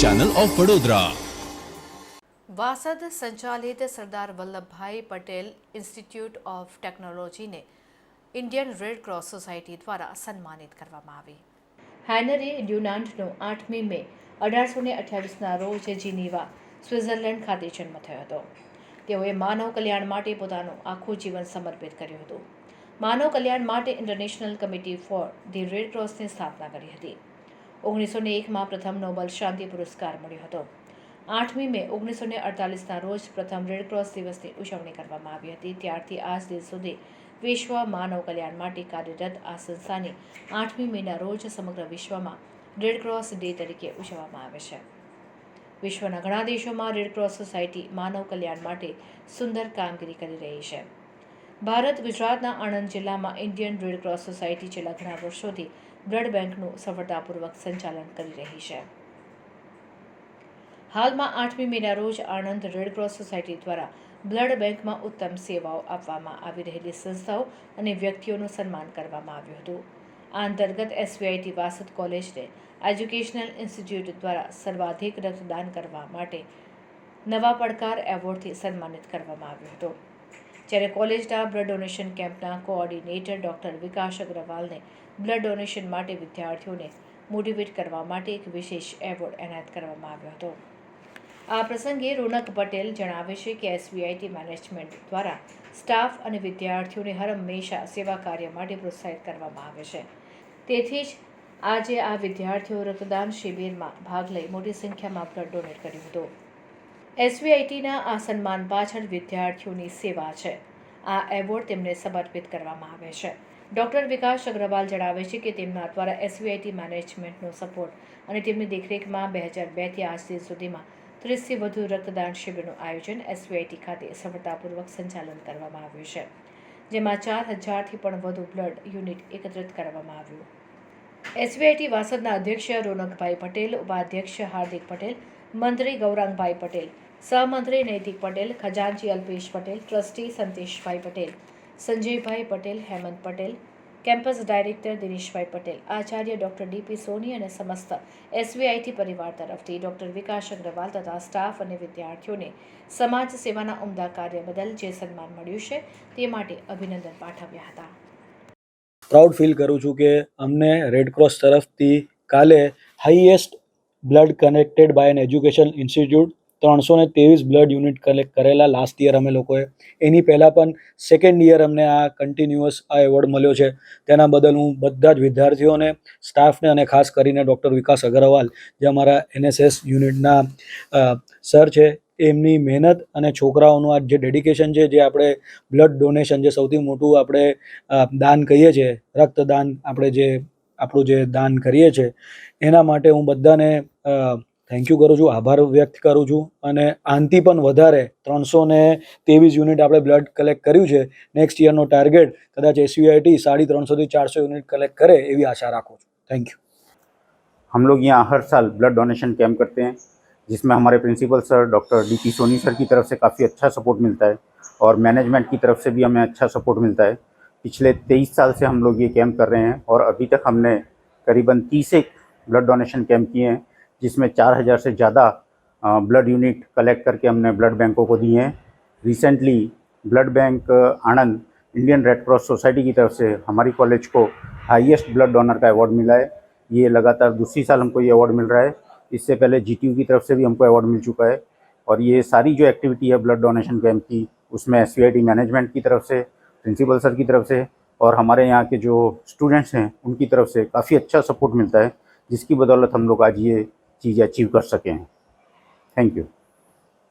Channel of Vadodara Vasad સંચાલિત Sardar Vallabhbhai Patel institute of ટેકનોલોજીને Indian Red Cross Society દ્વારા સન્માનિત કરવામાં આવી. હેનરી ડ્યુનાન્ટનો આઠમી મે અઢારસો ને અઠ્યાવીસના રોજ જીનીવા સ્વિટ્ઝરલેન્ડ ખાતે જન્મ થયો હતો. તેઓએ માનવ કલ્યાણ માટે પોતાનું આખું જીવન સમર્પિત કર્યું હતું. માનવ કલ્યાણ માટે International Committee for the Red ક્રોસની સ્થાપના કરી હતી. ઓગણીસો ને એકમાં પ્રથમ નોબલ શાંતિ પુરસ્કાર મળ્યો હતો. આઠમી મે ઓગણીસો ને અડતાલીસના રોજ પ્રથમ રેડક્રોસ દિવસની ઉજવણી કરવામાં આવી હતી. ત્યારથી આજ દિવસ સુધી વિશ્વ માનવ કલ્યાણ માટે કાર્યરત આ સંસ્થાની આઠમી મેના રોજ સમગ્ર વિશ્વમાં રેડક્રોસ ડે તરીકે ઉજવવામાં આવે છે. વિશ્વના ઘણા દેશોમાં રેડક્રોસ સોસાયટી માનવ કલ્યાણ માટે સુંદર કામગીરી કરી રહી છે. ભારત ગુજરાતના આણંદ જિલ્લામાં ઇન્ડિયન રેડક્રોસ સોસાયટી છેલ્લા ઘણા વર્ષોથી બ્લડ બેંકનું સફળતાપૂર્વક સંચાલન કરી રહી છે. હાલમાં આઠમી મેના રોજ આણંદ રેડક્રોસ સોસાયટી દ્વારા બ્લડ બેંકમાં ઉત્તમ સેવાઓ આપવામાં આવી રહેલી સંસ્થાઓ અને વ્યક્તિઓનું સન્માન કરવામાં આવ્યું હતું. આ અંતર્ગત એસવીઆઈટી વાસદ કોલેજને એજ્યુકેશનલ ઇન્સ્ટિટ્યૂટ દ્વારા સર્વાધિક રક્તદાન કરવા માટે નવા પડકાર એવોર્ડથી સન્માનિત કરવામાં આવ્યો હતો. જ્યારે કોલેજના બ્લડ ડોનેશન કેમ્પના કોઓર્ડિનેટર ડૉક્ટર વિકાસ અગ્રવાલને બ્લડ ડોનેશન માટે વિદ્યાર્થીઓને મોટિવેટ કરવા માટે એક વિશેષ એવોર્ડ એનાયત કરવામાં આવ્યો હતો. આ પ્રસંગે રોનક પટેલ જણાવે છે કે એસબીઆઈટી મેનેજમેન્ટ દ્વારા સ્ટાફ અને વિદ્યાર્થીઓને હર હંમેશા સેવા કાર્ય માટે પ્રોત્સાહિત કરવામાં આવે છે. તેથી જ આજે આ વિદ્યાર્થીઓ રક્તદાન શિબિરમાં ભાગ લઈ મોટી સંખ્યામાં બ્લડ ડોનેટ કર્યું હતું. એસવીઆઈટીના આ સન્માન પાછળ વિદ્યાર્થીઓની સેવા છે. આ એવોર્ડ તેમને સમર્પિત કરવામાં આવે છે. ડૉક્ટર વિકાસ અગ્રવાલ જણાવે છે કે તેમના દ્વારા એસવીઆઈટી મેનેજમેન્ટનો સપોર્ટ અને તેમની દેખરેખમાં બે હજાર બેથી આજ દિન સુધીમાં ત્રીસથી વધુ રક્તદાન શિબિરનું આયોજન એસવીઆઈટી ખાતે સફળતાપૂર્વક સંચાલન કરવામાં આવ્યું છે, જેમાં ચાર હજારથી પણ વધુ બ્લડ યુનિટ એકત્રિત કરવામાં આવ્યું. એસવીઆઈટી વાસદના અધ્યક્ષ રોનકભાઈ પટેલ, ઉપાધ્યક્ષ હાર્દિક પટેલ, મંત્રી ગૌરાંગભાઈ પટેલ સહમંત્રી Naitik Patel, ખજાનચી Alpesh Patel, trustee Santeshbhai Patel, Sanjaybhai Patel, Hemant Patel, campus director Dineshbhai Patel, Acharya doctor DP સોની અને સમસ્ત એસવીઆઈટી પરિવાર તરફથી ડોક્ટર વિકાસ અગ્રવાલ તથા સ્ટાફ અને વિદ્યાર્થીઓને સમાજ સેવાના ઉમદા કાર્ય બદલ જે સન્માન મળ્યું છે તે માટે અભિનંદન પાઠવ્યા હતા. પ્રાઉડ ફીલ કરું છું કે અમને રેડક્રોસ તરફથી કાલે highest blood connected by an education institute ત્રણસો ને ત્રેવીસ બ્લડ યુનિટ કલેક્ટ કરેલા લાસ્ટ યર અમે લોકોએ. એની પહેલાં પણ સેકન્ડ યર અમને આ કન્ટિન્યુઅસ આ એવોર્ડ મળ્યો છે. તેના બદલ હું બધા જ વિદ્યાર્થીઓને સ્ટાફને અને ખાસ કરીને ડૉક્ટર વિકાસ અગ્રવાલ, જે અમારા એનએસએસ યુનિટના સર છે, એમની મહેનત અને છોકરાઓનું આ જે ડેડિકેશન છે, જે આપણે બ્લડ ડોનેશન જે સૌથી મોટું આપણે દાન કહીએ છીએ રક્તદાન આપણે જે, આપણું જે દાન કરીએ છીએ એના માટે હું બધાને થેન્ક યુ કરું છું આભાર વ્યક્ત કરું છું અને આનથી પણ વધારે ત્રણસો ને ત્રેવીસ યુનિટ આપણે બ્લડ કલેક્ટ કર્યું છે નેક્સ્ટ યરનો ટાર્ગેટ કદાચ એસયુઆઈટી સાડી ત્રણસોથી ચારસો યુનિટ કલેક્ટ કરે એવી આશા રાખું છું થેન્ક યુ हम लोग यहाँ हर साल ब्लड डोनेशन कैंप करते हैं जिसमें हमारे principal sir doctor D P Soni sir की तरफ से काफ़ी अच्छा सपोर्ट मिलता है और मैनेजमेंट की तरफ से भी हमें अच्छा सपोर्ट मिलता है पिछले तेईस साल से हम लोग ये कैंप कर रहे हैं और अभी तक हमने करीबन तीस एक ब्लड डोनेशन कैंप किए हैं जिसमें चार हज़ार से ज़्यादा ब्लड यूनिट कलेक्ट करके हमने ब्लड बैंकों को दिए हैं। Recently blood bank Anand Indian Red Cross Society की तरफ़ से हमारी कॉलेज को हाईएस्ट ब्लड डोनर का अवार्ड मिला है। ये लगातार दूसरी साल हमको ये अवार्ड मिल रहा है। इससे पहले जीटीयू की तरफ़ से भी हमको अवार्ड मिल चुका है। और ये सारी जो एक्टिविटी है ब्लड डोनेशन कैंप की, उसमें एस मैनेजमेंट की तरफ़ से प्रिंसिपल सर की तरफ़ से और हमारे यहाँ के जो स्टूडेंट्स हैं, उनकी तरफ़ से काफ़ी अच्छा सपोर्ट मिलता है, जिसकी बदौलत हम लोग आज ये चीज़ें अचीव कर सके हैं थैंक यू